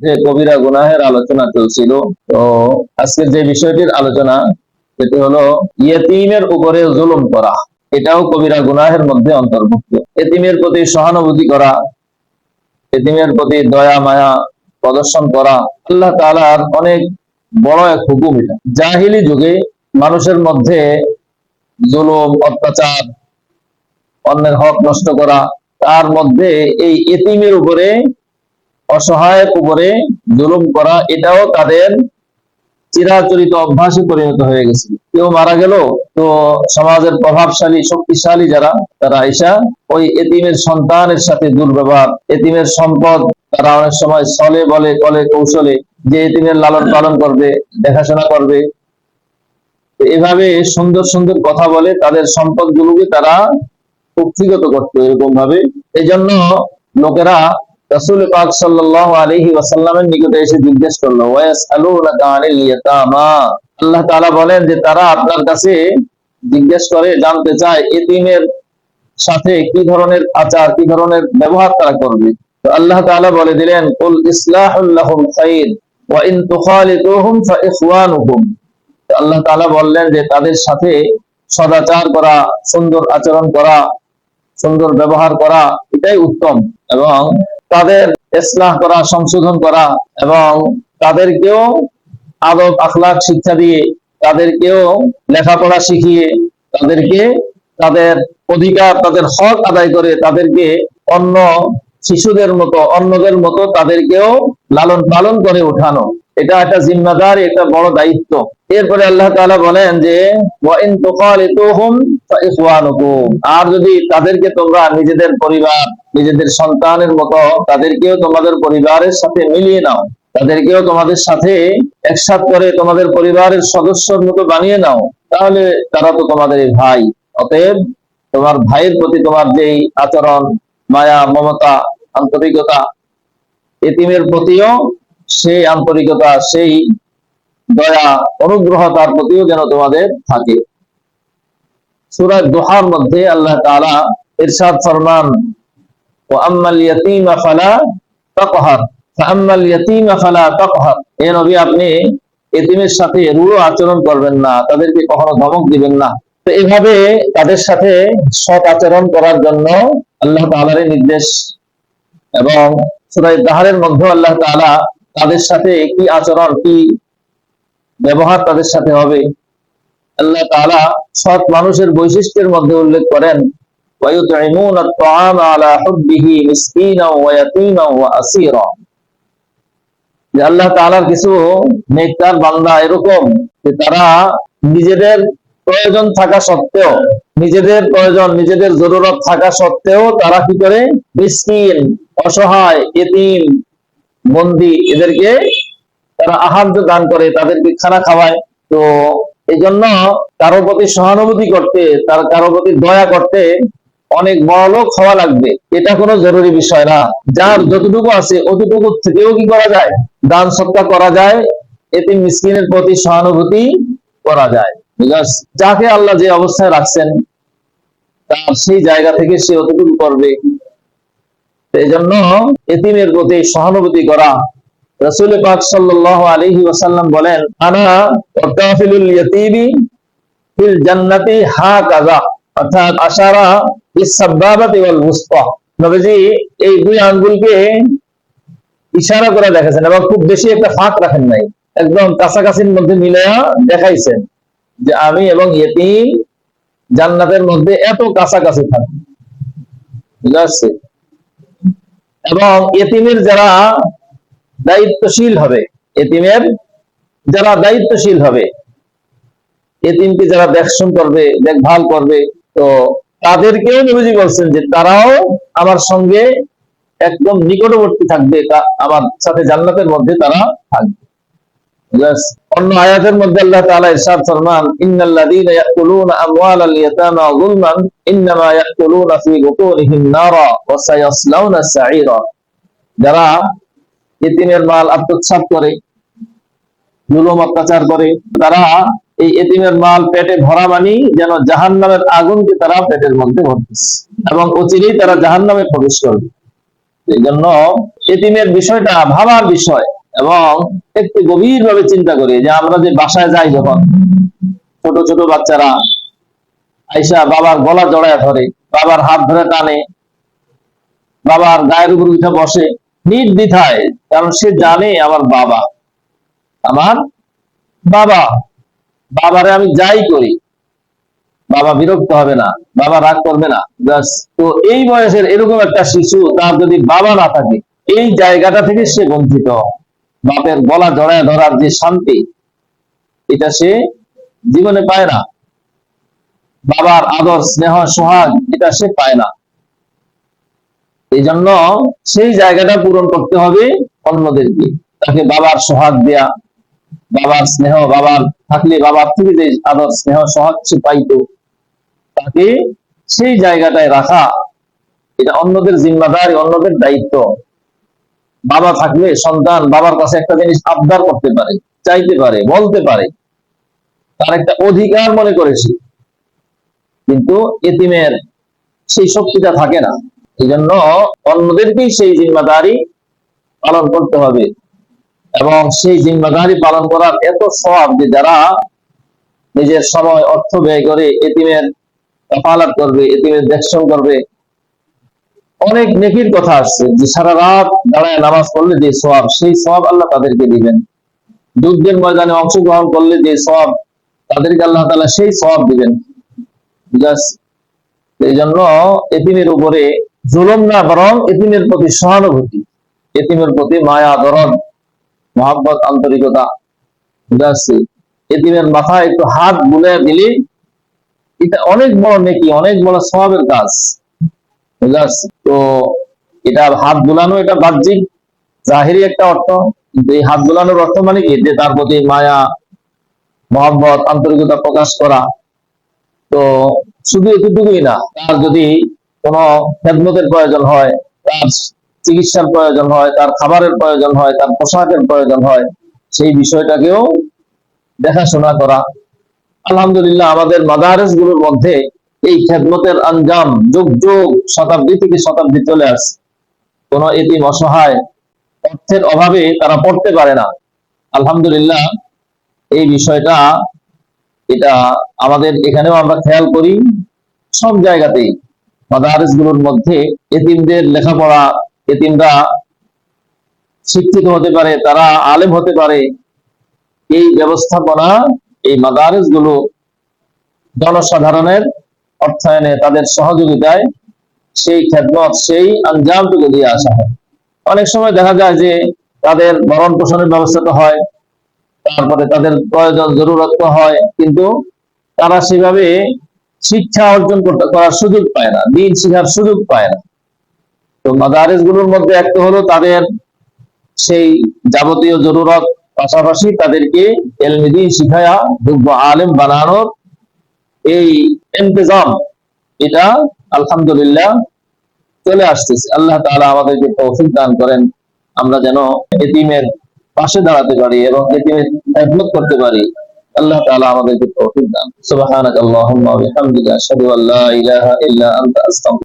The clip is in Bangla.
যে কবিরা গুনাহের আলোচনা চলছিল, তো আজকের যে বিষয়টির আলোচনা, সেটি হলো ইয়েতিমের উপরে জুলুম করা। এটাও কবিরা গুনাহের মধ্যে অন্তর্ভুক্ত। এতিমের প্রতি সহানুভূতি করা এতিমের প্রতি দয়া, মায়া প্রদর্শন করা, আল্লাহ তাআলার অনেক বড় এক হুকুম এটা। জাহিলি যুগে মানুষের মধ্যে জুলুম, অত্যাচার, অন্যের হক নষ্ট করা, তার মধ্যে এই এতিমের উপরে অসহায়ের উপরে জুলুম করা, এটাও তাদের চিরাচরিত অভ্যাসে পরিণত হয়ে গেছে। কেউ মারা গেল, তো সমাজের প্রভাবশালী, শক্তিশালী যারা, তারা আইসা ওই এতিমের সন্তানের সাথে দুর্ব্যবহার, এতিমের সম্পদ তারা অনেক সময় চলে বলে, কলে কৌশলে যে এতিমের লালন পালন করবে, দেখাশোনা করবে। এভাবে সুন্দর সুন্দর কথা বলে তাদের সম্পদ গুলোকে তারা কুক্ষিগত করতো এরকম ভাবে এই জন্য লোকেরা রাসূল পাক সাল্লাল্লাহু আলাইহি ওয়াসাল্লামের নিকটে এসে জিজ্ঞেস করল, ওয়ায়াসআলুনাকা আনিল ইয়াতামা? আল্লাহ বলেন যে, তারা আপনার কাছে জিজ্ঞেস করে, জানতে চায় এতিমের সাথে কি ধরনের আচার, কি ধরনের ব্যবহার তারা করবে। তো আল্লাহ বলে দিলেন, কুল ওয়া ইন তুখালিতুহুম ফা আল্লাহ বললেন যে, তাদের সাথে সদাচার করা, সুন্দর আচরণ করা, সুন্দর ব্যবহার করা, এটাই উত্তম। এবং তাদের ইসলাহ করা, সংশোধন করা এবং তাদেরকেও আদব আখলাক শিক্ষা দিয়ে, তাদেরকেও লেখাপড়া শিখিয়ে, তাদেরকে তাদের অধিকার, তাদের হক আদায় করে, তাদেরকে অন্য শিশুদের মতো, অন্যদের মতো তাদেরকেও লালন পালন করে উঠানো এটা একটা জিম্মাদার একটা বড় দায়িত্ব। এরপরে আল্লাহ তাআলা বলেন যে আর যদি তাদেরকে তোমরা নিজেদের পরিবার নিজেদের সন্তানের মতো তাদেরকেও তোমাদের পরিবারের সাথে মিলিয়ে নাও। তাদেরকেও তোমাদের সাথে একসাথ করে তোমাদের পরিবারের সদস্যর মতো বানিয়ে নাও। তাহলে তারা তো তোমাদের ভাই। অতএব তোমার ভাইয়ের প্রতি তোমার যেই আচরণ, মায়া, মমতা, আন্তরিকতা, এতিমের প্রতিও সেই আন্তরিকতা, সেই দয়া, অনুগ্রহ তার প্রতিও যেন তোমাদের থাকে। সুরাজ দোহার মধ্যে আল্লাহ তাআলা ইরশাদ ফরমান আপনি এতিমের সাথে রূঢ় আচরণ করবেন না, তাদেরকে কখনো ধমক দিবেন না। তো এভাবে তাদের সাথে সৎ আচরণ করার জন্য আল্লাহ তাআলার নির্দেশ এবং সুরাই দাহারের মধ্যে আল্লাহ তাআলা তাদের সাথে কি আচরণ, কি ব্যবহার তাদের সাথে হবে। আল্লাহ তাআলা সৎ মানুষের বৈশিষ্ট্যের মধ্যে উল্লেখ করেন وَيُطْعِمُونَ الطَّعَامَ عَلَى حُبِّهِ مِسْكِينًا وَيَتِيمًا وَأَسِيرًا যে আল্লাহ তাআলার কিছু নেককার বান্দা এরকম যে তারা নিজেদের প্রয়োজন থাকা সত্ত্বেও নিজেদের প্রয়োজন নিজেদের জরুরত থাকা সত্ত্বেও তারা কি করে মিসকিন অসহায় এতিম বন্দি এদেরকে তারা আহার্য দান করে তাদেরকে খানা খাওয়ায় তো এই জন্য কারো প্রতি সহানুভূতি করতে তার কারো প্রতি দয়া করতে অনেক বড় লোক হওয়া লাগবে। এটা কোনো জরুরি বিষয় না। যার যতটুকু আছে, অতটুকু থেকেও কি করা যায়? দান সৎকা করা যায় এতে মিসকিনের প্রতি সহানুভূতি করা যায়। যাকে আল্লাহ যে অবস্থায় রাখছেন, তার সেই জায়গা থেকে সে অতটুকু করবে। এই জন্য এতিমের প্রতি সহানুভূতি করা। রসুল পাক সাল্লাল্লাহু আলাইহি ওয়াসাল্লাম বলেন, আনা ফিল জান্নাতি হাকাযা। অর্থাৎ আশারা নবীজি এই দুই আঙ্গুলকে ইশারা করে এবং খুব বেশি একটা ফাঁক রাখেন নাই। একদম কাছাকাছির মধ্যে দেখাইছেন যে আমি এবং জান্নাতের মধ্যে এত কাছাকাছি থাকি। বুঝা যাচ্ছে? এবং এতিমের যারা দায়িত্বশীল হবে এতিমের যারা দায়িত্বশীল হবে এতিমকে যারা দেখশন করবে, দেখভাল করবে তো তাদেরকেও নবীজি বলছেন যে তারাও আমার সঙ্গে একদম নিকটবর্তী থাকবে আমার সাথে জান্নাতের মধ্যে তারা থাকবে। অন্য আয়াতের মধ্যে আল্লাহ তাআলা ইরশাদ ফরমান, ইন্নাল্লাযীনা ইয়াকুলুনা আমওয়ালাল ইয়াতামা যুলমান, ইন্নামা ইয়াকুলুনা বুতুনিহিম নারা ওয়া সায়াসলাউনা সাঈরা। যারা এতিমের মাল আত্মসাৎ করে, জুলুম অত্যাচার করে, তারা এই এতিমের মাল পেটে ভরা মানি যেন জাহান্নামের আগুনকে তারা পেটের মধ্যে ভরতেছে। এবং অচিরেই তারা জাহান্নামে প্রবেশ করবে। এই জন্য এতিমের বিষয়টা ভাবার বিষয় এবং একটু গভীর ভাবে চিন্তা করি যে আমরা যে বাসায় যাই যখন, ছোট ছোট বাচ্চারা আইসা বাবার গলা জড়ায় ধরে, বাবার হাত ধরে টানে, বাবার গায়ের উপর উঠে বসে নির্দ্বিধায়, কারণ সে জানে আমার বাবা। আমার বাবা। বাবারে আমি যাই করি। বাবা বিরক্ত হবে না, বাবা রাগ করবে না। তো এই বয়সের এরকম একটা শিশু তার যদি বাবা না থাকে, এই জায়গাটা থেকে সে বঞ্চিত। বাপের গলা জড়ায় ধরার যে শান্তি, এটা সে জীবনে পায় না। বাবার আদর, স্নেহ, সোহাগ, এটা সে পায় না। এই জন্য সেই জায়গাটা পূরণ করতে হবে অন্যদেরকে। তাকে বাবার সোহাগ দেয়া বাবার স্নেহ, বাবার থাকলে বাবার থেকে যে আদর স্নেহ সোহাগ সে পাইতো, তাকে সেই জায়গাটায় রাখা, এটা অন্যদের জিম্মাদারি, অন্যদের দায়িত্ব। বাবা থাকলে সন্তান বাবার কাছে একটা জিনিস আবদার করতে পারে, চাইতে পারে, বলতে পারে, তার একটা অধিকার মনে করেছি কিন্তু এতিমের সেই শক্তিটা থাকে না। এই জন্য অন্যদেরকেই সেই জিম্মাদারি পালন করতে হবে। এবং সেই জিম্মাদারি পালন করার এত সব যে যারা নিজের সময়, অর্থ ব্যয় করে এতিমের কাফালাত করবে, এতিমের দেখশন করবে, অনেক নেকির কথা আসছে যে সারা রাত দাঁড়ায় নামাজ পড়লে যে সব সেই সব আল্লাহ তাদেরকে দিবেন। যুদ্ধের ময়দানে অংশগ্রহণ করলে যে সব তাদেরকে আল্লাহ তাআলা সেই সব দিবেন। এই জন্য এতিমের উপরে জুলম না বরং এতিমের প্রতি সহানুভূতি, এতিমের প্রতি মায়া, দরদ মহাব্বত, আন্তরিকতা বুঝাচ্ছি এতিমের মাথায় একটু হাত বুলে দিলে, এটা অনেক বড় নেকি, অনেক বড় স্বভাবের কাজ। বুঝাচ্ছি তো এটা হাত বুলানো এটা বাহ্যিক, জাহিরি একটা অর্থ। কিন্তু এই হাত বুলানোর অর্থ মানে কি? যে তার প্রতি মায়া, মহব্বত, আন্তরিকতা প্রকাশ করা। তো শুধু এতটুকুই না, তার যদি কোনো খেদমতের প্রয়োজন হয়, তার চিকিৎসার প্রয়োজন হয়, তার খাবারের প্রয়োজন হয়, তার পোশাকের প্রয়োজন হয়, সেই বিষয়টাকেও দেখাশোনা করা। আলহামদুলিল্লাহ, আমাদের মাদারেসগুলোর মধ্যে এই খেদমতের আঞ্জাম যুগ যুগ, শতাব্দী থেকে শতাব্দী চলে আসছে। কোন এতিম অসহায় অর্থের অভাবে তারা পড়তে পারে না। আলহামদুলিল্লাহ, এই বিষয়টা, এটা আমাদের এখানেও আমরা খেয়াল করি। সব জায়গাতেই মাদারেসগুলোর মধ্যে এতিমদের লেখাপড়া এতিমরা শিক্ষিত হতে পারে, তারা আলেম হতে পারে, এই ব্যবস্থাপনা, এই মাদারিসগুলো জনসাধারণের অর্থায়নে তাদের সহযোগিতায় সেই খেদমত, সেই আঞ্জামটুকু দিয়ে আসা হয়। অনেক সময় দেখা যায় যে তাদের ভরণ পোষণের ব্যবস্থা তো হয়, তারপরে তাদের প্রয়োজন জরুরত তো হয়, কিন্তু তারা সেভাবে শিক্ষা অর্জন করতে করার সুযোগ পায় না, দিন শিখার সুযোগ পায় না। তো মাদারেসগুলোর মধ্যে একটা হলো তাদের সেই যাবতীয় জরুরত, পাশাপাশি তাদেরকে এলমিদি শিখায়া যোগ্য আলেম বানানোর এই ইন্তজাম, এটা আলহামদুলিল্লাহ চলে আসতেছে। আল্লাহ তাআলা আমাদেরকে তৌফিক দান করেন, আমরা যেন এতিমের পাশে দাঁড়াতে পারি এবং এতিমের খেদমত করতে পারি। আল্লাহ তাআলা আমাদেরকে তৌফিক দান আস্তাগফিরুকা